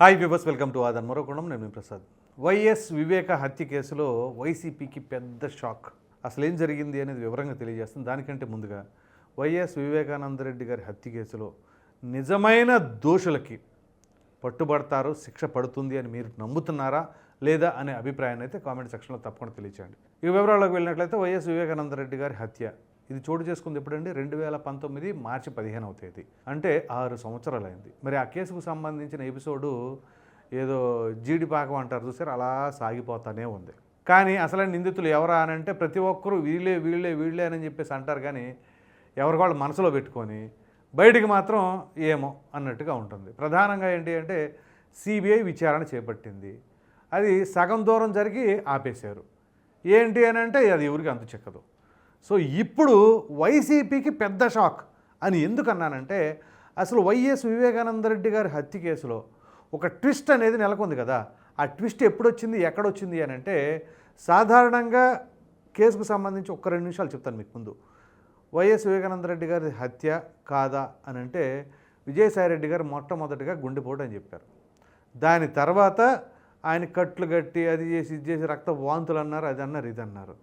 Hi viewers welcome to Aadhan మరోకోణం నేను Prasad YS వివేక హత్య కేసులో వైసీపీకి పెద్ద షాక్ అసలు ఏం జరిగింది అనేది వివరంగా తెలియజేస్తుంది దానికంటే ముందుగా వైఎస్ వివేకానందరెడ్డి గారి హత్య కేసులో నిజమైన దోషులకి పట్టుబడతారు శిక్ష పడుతుంది అని మీరు నమ్ముతున్నారా లేదా అనే అభిప్రాయాన్ని అయితే కామెంట్ సెక్షన్లో తప్పకుండా తెలియచేయండి. ఈ వివరాల్లోకి వెళ్ళినట్లయితే వైఎస్ వివేకానందరెడ్డి గారి హత్య ఇది చోటు చేసుకుంది ఎప్పుడండి? రెండు వేల పంతొమ్మిది మార్చి పదిహేనవ తేదీ. అంటే ఆరు సంవత్సరాలు అయింది మరి ఆ కేసుకు సంబంధించిన ఎపిసోడు ఏదో జీడిపాకం అంటారు చూసారు? అలా సాగిపోతానే ఉంది. కానీ అసలైన నిందితులు ఎవరా అని అంటే ప్రతి ఒక్కరూ వీళ్ళే వీళ్ళే వీళ్ళే అని చెప్పేసి అంటారు కానీ ఎవరికి వాళ్ళు మనసులో పెట్టుకొని బయటికి మాత్రం ఏమో అన్నట్టుగా ఉంటుంది. ప్రధానంగా ఏంటి అంటే సిబిఐ విచారణ చేపట్టింది. అది సగం దూరం జరిగి ఆపేశారు. ఏంటి అని అంటే అది ఎవరికి అంతు చెక్కదు. సో ఇప్పుడు వైసీపీకి పెద్ద షాక్ అని ఎందుకు అన్నానంటే అసలు వైఎస్ వివేకానందరెడ్డి గారి హత్య కేసులో ఒక ట్విస్ట్ అనేది నెలకొంది కదా. ఆ ట్విస్ట్ ఎప్పుడొచ్చింది ఎక్కడొచ్చింది అని అంటే సాధారణంగా కేసుకు సంబంధించి ఒక్క రెండు నిమిషాలు చెప్తాను మీకు ముందు. వైఎస్ వివేకానందరెడ్డి గారి హత్య కాదా అని అంటే విజయసాయిరెడ్డి గారు మొట్టమొదటిగా గుండెపోటు అని చెప్పారు. దాని తర్వాత ఆయన కట్లు కట్టి అది చేసి ఇది చేసి రక్త వాంతులు అన్నారు అది అన్నారు ఇది అన్నారు.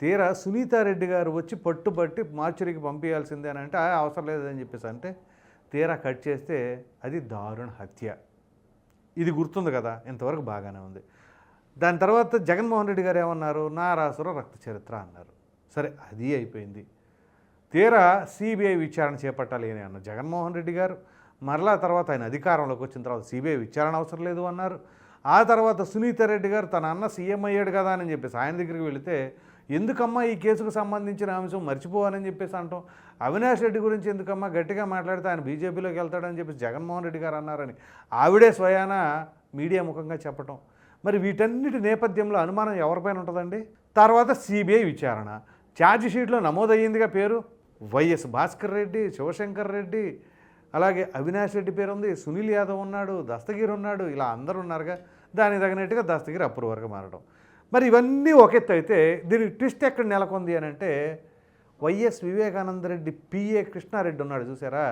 తీరా సునీతారెడ్డి గారు వచ్చి పట్టుబట్టి మార్చురికి పంపించాల్సిందే అని అంటే అవసరం లేదని చెప్పేసి. అంటే తీరా కట్ చేస్తే అది దారుణ హత్య. ఇది గుర్తుంది కదా ఇంతవరకు బాగానే ఉంది. దాని తర్వాత జగన్మోహన్ రెడ్డి గారు ఏమన్నారు? నారాసుర రక్త చరిత్ర అన్నారు. సరే అది అయిపోయింది. తీరా సిబిఐ విచారణ చేపట్టాలి అని అన్నారు జగన్మోహన్ రెడ్డి గారు. మరలా తర్వాత ఆయన అధికారంలోకి వచ్చిన తర్వాత సిబిఐ విచారణ అవసరం లేదు అన్నారు. ఆ తర్వాత సునీత రెడ్డి గారు తన అన్న సీఎం అయ్యాడు కదా అని చెప్పేసి ఆయన దగ్గరికి వెళితే ఎందుకమ్మా ఈ కేసుకు సంబంధించిన అంశం మర్చిపోవాలని చెప్పేసి అంటాం? అవినాష్ రెడ్డి గురించి ఎందుకమ్మా గట్టిగా మాట్లాడితే ఆయన బీజేపీలోకి వెళ్తాడని చెప్పేసి జగన్మోహన్ రెడ్డి గారు అన్నారని. ఆవిడే స్వయాన మీడియా ముఖంగా చెప్పటం. మరి వీటన్నిటి నేపథ్యంలో అనుమానం ఎవరిపైన ఉంటుందండి? తర్వాత సిబిఐ విచారణ. ఛార్జ్ షీట్లో నమోదయ్యిందిగా పేరు వైఎస్ భాస్కర్ రెడ్డి శివశంకర్ రెడ్డి అలాగే అవినాష్ రెడ్డి పేరు ఉంది సునీల్ యాదవ్ ఉన్నాడు దస్తగిరి ఉన్నాడు ఇలా అందరూ ఉన్నారుగా. దానికి తగినట్టుగా దస్తగిరి అప్రూవర్గా మారడం. మరి ఇవన్నీ ఒక ఎత్తు అయితే దీనికి ట్విస్ట్ ఎక్కడ నెలకొంది అని అంటే వైఎస్ వివేకానందరెడ్డి పిఏ కృష్ణారెడ్డి ఉన్నాడు చూసారా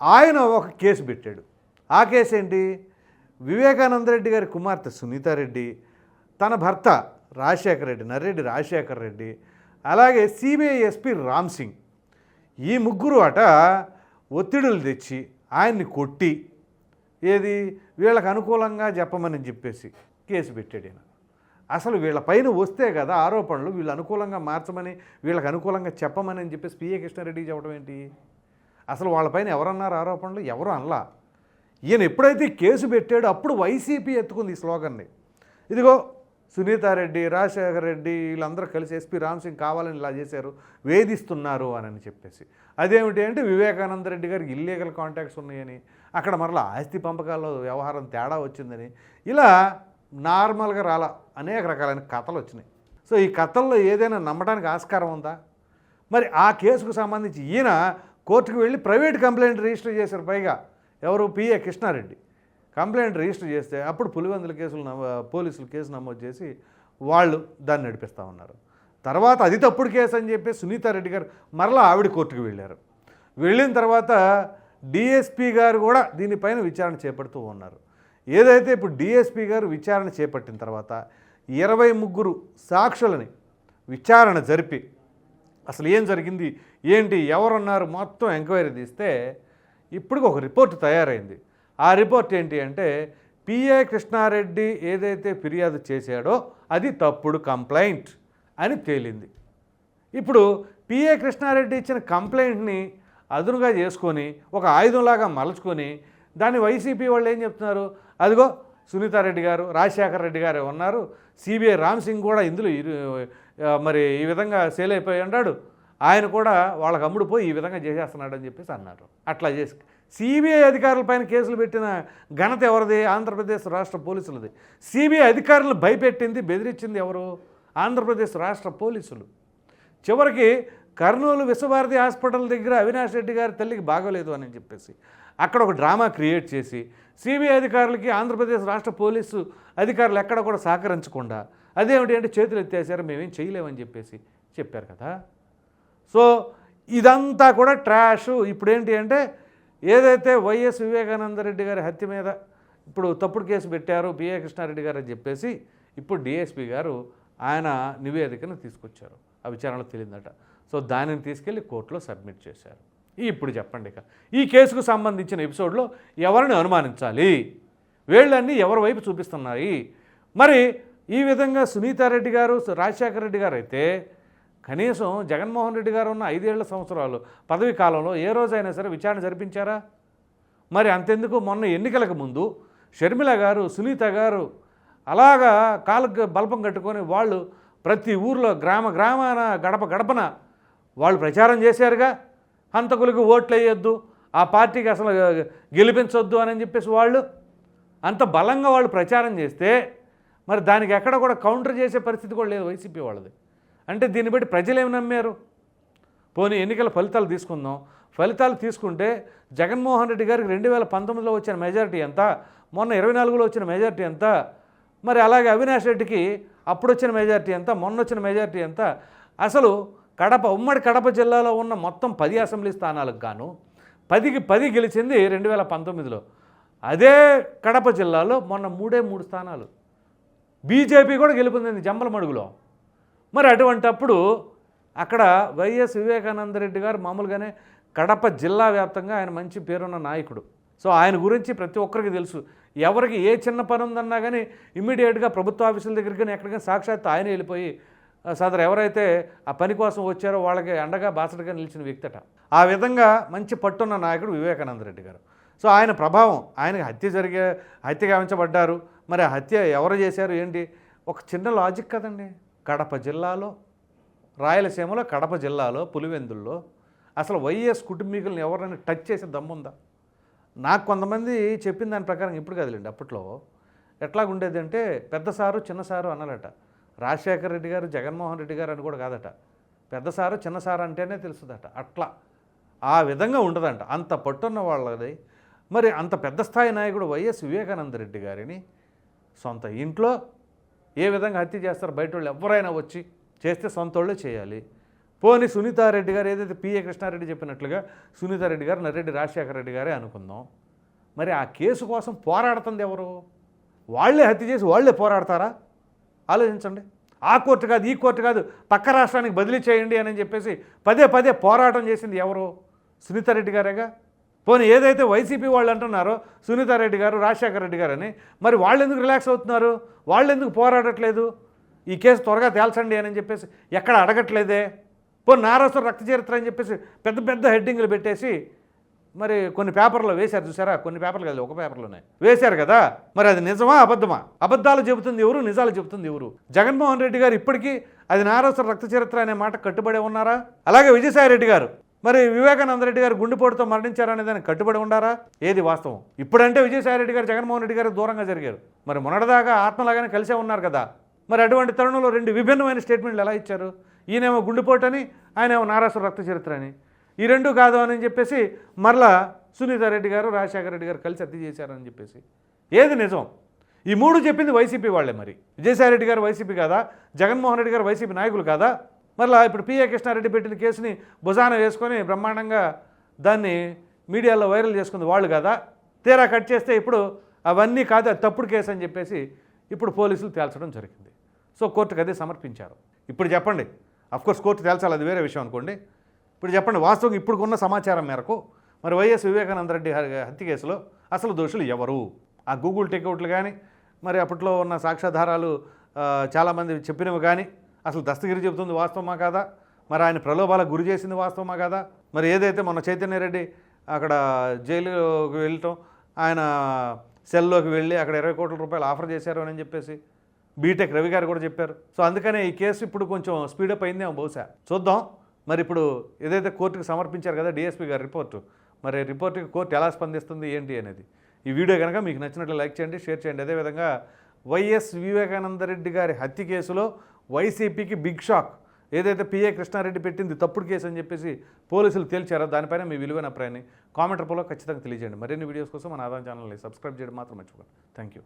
ఆయన ఒక కేసు పెట్టాడు. ఆ కేసు ఏంటి? వివేకానందరెడ్డి గారి కుమార్తె సునీతారెడ్డి తన భర్త రాజశేఖర రెడ్డి నర్రెడ్డి రాజశేఖర రెడ్డి అలాగే సిబిఐ ఎస్పీ రామ్ సింగ్. ఈ ముగ్గురు అట ఒత్తిడులు తెచ్చి ఆయన్ని కొట్టి ఏది? వీళ్ళకి అనుకూలంగా చెప్పమని చెప్పేసి కేసు పెట్టాడు ఈయన. అసలు వీళ్ళ పైన వస్తే కదా ఆరోపణలు వీళ్ళు అనుకూలంగా మార్చమని వీళ్ళకి అనుకూలంగా చెప్పమని అని చెప్పేసి పిఏ కృష్ణారెడ్డి చెప్పడం ఏంటి? అసలు వాళ్ళపైన ఎవరన్నారు ఆరోపణలు? ఎవరు అనలా? ఈయన ఎప్పుడైతే కేసు పెట్టాడో అప్పుడు వైసీపీ ఎత్తుకుంది ఈ స్లోగన్ని. ఇదిగో సునీతారెడ్డి రాజశేఖర రెడ్డి వీళ్ళందరూ కలిసి ఎస్పీ రామ్ సింగ్ కావాలని ఇలా చేశారు వేధిస్తున్నారు అని చెప్పేసి. అదేమిటి అంటే వివేకానంద రెడ్డి గారికి ఇల్లీగల్ కాంటాక్ట్స్ ఉన్నాయని అక్కడ మరలా ఆస్తి పంపకాల్లో వ్యవహారం తేడా వచ్చిందని. ఇలా నార్మల్గా రాలా. అనేక రకాలైన కథలు వచ్చినాయి. సో ఈ కథల్లో ఏదైనా నమ్మడానికి ఆస్కారం ఉందా? మరి ఆ కేసుకు సంబంధించి ఈయన కోర్టుకు వెళ్ళి ప్రైవేట్ కంప్లైంట్ రిజిస్టర్ చేశారు పైగా. ఎవరు? పిఏ కృష్ణారెడ్డి. కంప్లైంట్ రిజిస్టర్ చేస్తే అప్పుడు పులివెందుల కేసులు పోలీసులు కేసు నమోదు చేసి వాళ్ళు దాన్ని నడిపిస్తూ ఉన్నారు. తర్వాత అది తప్పుడు కేసు అని చెప్పి సునీతారెడ్డి గారు మరలా ఆవిడ కోర్టుకు వెళ్ళారు. వెళ్ళిన తర్వాత డిఎస్పి గారు కూడా దీనిపైన విచారణ చేపడుతూ ఉన్నారు. ఏదైతే ఇప్పుడు డిఎస్పీ గారు విచారణ చేపట్టిన తర్వాత ఇరవై ముగ్గురు సాక్షులని విచారణ జరిపి అసలు ఏం జరిగింది? ఏంటి? ఎవరున్నారు? మొత్తం ఎంక్వైరీ తీస్తే ఇప్పటికి ఒక రిపోర్ట్ తయారైంది. ఆ రిపోర్ట్ ఏంటి అంటే పిఏ కృష్ణారెడ్డి ఏదైతే ఫిర్యాదు చేశాడో అది తప్పుడు కంప్లైంట్ అని తేలింది. ఇప్పుడు పిఏ కృష్ణారెడ్డి ఇచ్చిన కంప్లైంట్ని అదునుగా చేసుకొని ఒక ఆయుధంలాగా మలుచుకొని దాన్ని వైసీపీ వాళ్ళు ఏం చెప్తున్నారు? అదిగో సునీతారెడ్డి గారు రాజశేఖర రెడ్డి గారు ఉన్నారు. సిబిఐ రామ్ సింగ్ కూడా ఇందులో మరి ఈ విధంగా సేల్ అయిపోయి ఉన్నాడు ఆయన కూడా వాళ్ళకి అమ్ముడు పోయి ఈ విధంగా చేసేస్తున్నాడు అని చెప్పేసి అన్నారు. అట్లా చేసి సిబిఐ అధికారులపైన కేసులు పెట్టిన ఘనత ఎవరిది? ఆంధ్రప్రదేశ్ రాష్ట్ర పోలీసులది. సిబిఐ అధికారులను భయపెట్టింది బెదిరించింది ఎవరు? ఆంధ్రప్రదేశ్ రాష్ట్ర పోలీసులు. చివరికి కర్నూలు విశ్వభారతి హాస్పిటల్ దగ్గర అవినాష్ రెడ్డి గారి తల్లికి బాగోలేదు అని చెప్పేసి అక్కడ ఒక డ్రామా క్రియేట్ చేసి సిబిఐ అధికారులకి ఆంధ్రప్రదేశ్ రాష్ట్ర పోలీసు అధికారులు ఎక్కడ కూడా సహకరించకుండా అదేమిటి అంటే చేతులు ఎత్తేసారు మేమేం చేయలేమని చెప్పేసి చెప్పారు కదా. సో ఇదంతా కూడా ట్రాష్. ఇప్పుడేంటి అంటే ఏదైతే వైఎస్ వివేకానంద రెడ్డి గారి హత్య మీద ఇప్పుడు తప్పుడు కేసు పెట్టారు బిఏ కృష్ణారెడ్డి గారు అని చెప్పేసి ఇప్పుడు డిఎస్పి గారు ఆయన నివేదికను తీసుకొచ్చారు. ఆ విచారణలో తెలియదట సో దానిని తీసుకెళ్ళి కోర్టులో సబ్మిట్ చేశారు. ఇప్పుడు చెప్పండి ఇక. ఈ కేసుకు సంబంధించిన ఎపిసోడ్లో ఎవరిని అనుమానించాలి? వేళ్ళన్నీ ఎవరి వైపు చూపిస్తున్నాయి? మరి ఈ విధంగా సునీతారెడ్డి గారు రాజశేఖర రెడ్డి గారు అయితే కనీసం జగన్మోహన్ రెడ్డి గారు ఉన్న ఐదేళ్ళ సంవత్సరాలు పదవి కాలంలో ఏ రోజైనా సరే విచారణ జరిపించారా? మరి అంతెందుకు? మొన్న ఎన్నికలకు ముందు షర్మిల గారు సునీత గారు అలాగా కాళ్ళకు బల్పం కట్టుకొని వాళ్ళు ప్రతి ఊర్లో గ్రామ గ్రామాన గడప గడపన వాళ్ళు ప్రచారం చేశారుగా. హంతకులకు ఓట్లు వేయొద్దు ఆ పార్టీకి అసలు గెలిపించొద్దు అని చెప్పేసి వాళ్ళు అంత బలంగా వాళ్ళు ప్రచారం చేస్తే మరి దానికి ఎక్కడ కూడా కౌంటర్ చేసే పరిస్థితి కూడా లేదు వైసీపీ వాళ్ళది. అంటే దీన్ని బట్టి ప్రజలు ఏమి నమ్మారు? పోనీ ఎన్నికల ఫలితాలు తీసుకుందాం. ఫలితాలు తీసుకుంటే జగన్మోహన్ రెడ్డి గారికి రెండు వేల పంతొమ్మిదిలో వచ్చిన మెజారిటీ ఎంత? మొన్న ఇరవై నాలుగులో వచ్చిన మెజారిటీ ఎంత? మరి అలాగే అవినాష్ రెడ్డికి అప్పుడు వచ్చిన మెజారిటీ ఎంత? మొన్న వచ్చిన మెజారిటీ ఎంత? అసలు కడప ఉమ్మడి కడప జిల్లాలో ఉన్న మొత్తం పది అసెంబ్లీ స్థానాలకు గాను పదికి పది గెలిచింది రెండు వేల పంతొమ్మిదిలో. అదే కడప జిల్లాలో మొన్న మూడే మూడు స్థానాలు. బీజేపీ కూడా గెలుపొందింది జమ్మలమడుగులో మరి అటువంటప్పుడు అక్కడ వైఎస్ వివేకానంద రెడ్డి గారు మామూలుగానే కడప జిల్లా వ్యాప్తంగా ఆయన మంచి పేరున్న నాయకుడు. సో ఆయన గురించి ప్రతి ఒక్కరికి తెలుసు. ఎవరికి ఏ చిన్న పని ఉందన్నా కానీ ఇమ్మీడియట్గా ప్రభుత్వ ఆఫీసుల దగ్గరికి కానీ ఎక్కడికైనా సాక్షాత్ ఆయన వెళ్ళిపోయి సదరు ఎవరైతే ఆ పని కోసం వచ్చారో వాళ్ళకి అండగా బాసటగా నిలిచిన వ్యక్తట. ఆ విధంగా మంచి పట్టున్న నాయకుడు వివేకానంద రెడ్డి గారు. సో ఆయన ప్రభావం ఆయనకి హత్య జరిగే హత్య గావించబడ్డారు. మరి ఆ హత్య ఎవరు చేశారు ఏంటి? ఒక చిన్న లాజిక్ కదండి. కడప జిల్లాలో రాయలసీమలో కడప జిల్లాలో పులివెందుల్లో అసలు వైఎస్ కుటుంబీకులను ఎవరైనా టచ్ చేసే దమ్ముందా నాకు కొంతమంది చెప్పిన దాని ప్రకారం ఇప్పుడు కదలండి అప్పట్లో. ఎట్లాగుండేది అంటే పెద్ద సారు చిన్న సారు అనాలట రాజశేఖర రెడ్డి గారు జగన్మోహన్ రెడ్డి గారు అని కూడా కాదట. పెద్ద సారు చిన్న సారు అంటేనే తెలుసుదట. అట్లా. ఆ విధంగా ఉండదంట. అంత పట్టున్న వాళ్ళది. మరి అంత పెద్ద స్థాయి నాయకుడు వైఎస్ వివేకానంద రెడ్డి గారిని సొంత ఇంట్లో ఏ విధంగా హత్య చేస్తారు? బయట వాళ్ళు ఎవరైనా వచ్చి చేస్తే సొంత వాళ్ళే చేయాలి. పోని సునీతారెడ్డి గారు ఏదైతే పిఏ కృష్ణారెడ్డి చెప్పినట్లుగా సునీతారెడ్డి గారు నరెడ్డి రాజశేఖర రెడ్డి గారే అనుకుందాం. మరి ఆ కేసు కోసం పోరాడుతుంది ఎవరు? వాళ్ళే హత్య చేసి వాళ్ళే పోరాడతారా? ఆలోచించండి. ఆ కోర్టు కాదు ఈ కోర్టు కాదు పక్క రాష్ట్రానికి బదిలీ చేయండి అని చెప్పేసి పదే పదే పోరాటం చేసింది ఎవరు? సునీతారెడ్డి గారేగా? పోనీ ఏదైతే వైసీపీ వాళ్ళు అంటున్నారో సునీతారెడ్డి గారు రాజశేఖర రెడ్డి గారు అని మరి వాళ్ళు ఎందుకు రిలాక్స్ అవుతున్నారు? వాళ్ళు ఎందుకు పోరాడట్లేదు? ఈ కేసు త్వరగా తేల్చండి అని చెప్పేసి ఎక్కడ అడగట్లేదే? పోనీ నారాసు రక్త చరిత్ర అని చెప్పేసి పెద్ద పెద్ద హెడ్డింగ్లు పెట్టేసి మరి కొన్ని పేపర్లో వేశారు చూసారా? కొన్ని పేపర్లు కదా ఒక పేపర్లోనే వేశారు కదా? మరి అది నిజమా అబద్ధమా? అబద్ధాలు చెబుతుంది ఎవరు నిజాలు చెబుతుంది ఎవరు? జగన్మోహన్ రెడ్డి గారు ఇప్పటికీ అది నారాసు రక్త చరిత్ర అనే మాట కట్టుబడి ఉన్నారా? అలాగే విజయసాయి రెడ్డి గారు. మరి వివేకానంద రెడ్డి గారు గుండెపోటుతో మరణించారనే దానికి కట్టుబడి ఉండారా ఏది వాస్తవం? ఇప్పుడంటే విజయసాయి రెడ్డి గారు జగన్మోహన్ రెడ్డి గారు దూరంగా జరిగారు. మరి మొన్నటిదాకా ఆత్మలాగానే కలిసే ఉన్నారు కదా? మరి అటువంటి తరుణంలో రెండు విభిన్నమైన స్టేట్మెంట్లు ఎలా ఇచ్చారు? ఈయనేమో గుండెపోటు అని ఆయనేమో నారాసు రక్త చరిత్ర అని. ఈ రెండు కాదు అని చెప్పేసి మరలా సునీతారెడ్డి గారు రాజశేఖర రెడ్డి గారు కలిసి హత్య చేశారని చెప్పేసి. ఏది నిజం? ఈ మూడు చెప్పింది వైసీపీ వాళ్ళే మరి. విజయసాయిరెడ్డి గారు వైసీపీ కాదా? జగన్మోహన్ రెడ్డి గారు వైసీపీ నాయకులు కాదా? మరలా ఇప్పుడు పిఏ కృష్ణారెడ్డి పెట్టిన కేసుని భుజాన వేసుకొని బ్రహ్మాండంగా దాన్ని మీడియాలో వైరల్ చేసుకుంది వాళ్ళు కదా? తీరా కట్ చేస్తే ఇప్పుడు అవన్నీ కాదు అది తప్పుడు కేసు అని చెప్పేసి ఇప్పుడు పోలీసులు తేల్చడం జరిగింది. సో కోర్టుకు అదే సమర్పించారు. ఇప్పుడు చెప్పండి. కోర్స్ కోర్టు తేల్చాలి అది వేరే విషయం అనుకోండి. ఇప్పుడు చెప్పండి వాస్తవం ఇప్పుడు ఉన్న సమాచారం మేరకు మరి వైఎస్ వివేకానంద రెడ్డి హత్య కేసులో అసలు దోషులు ఎవరు? ఆ గూగుల్ టేక్అవుట్లు కానీ మరి అప్పట్లో ఉన్న సాక్ష్యాధారాలు చాలామంది చెప్పినవి కానీ అసలు దస్తగిరి చెబుతుంది వాస్తవమా కాదా? మరి ఆయన ప్రలోభాలకు గురి చేసింది వాస్తవమా కాదా? మరి ఏదైతే మన చైతన్య రెడ్డి అక్కడ జైలుకి వెళ్ళటం ఆయన సెల్లోకి వెళ్ళి అక్కడ ఇరవై కోట్ల రూపాయలు ఆఫర్ చేశారు అని చెప్పేసి బీటెక్ రవి గారు కూడా చెప్పారు. సో అందుకనే ఈ కేసు ఇప్పుడు కొంచెం స్పీడప్ అయిందేమో బహుశా. చూద్దాం. మరి ఇప్పుడు ఏదైతే కోర్టుకు సమర్పించారు కదా డిఎస్పీ గారి రిపోర్టు మరి రిపోర్ట్కి కోర్టు ఎలా స్పందిస్తుంది ఏంటి అనేది. ఈ వీడియో కనుక మీకు నచ్చినట్లు లైక్ చేయండి షేర్ చేయండి. అదేవిధంగా వైఎస్ వివేకానంద రెడ్డి గారి హత్య కేసులో వైసీపీకి బిగ్ షాక్. ఏదైతే పిఏ కృష్ణారెడ్డి పెట్టింది తప్పుడు కేసు అని చెప్పేసి పోలీసులు తేల్చారో? దానిపైన మీ విలువైన అభిప్రాయాన్ని కామెంట్ రూపంలో ఖచ్చితంగా తెలియజేయండి. మరిన్ని వీడియోస్ కోసం మన ఆదాయం ఛానల్ని సబ్స్క్రైబ్ చేయడం మాత్రం మర్చిపోకండి. Thank you.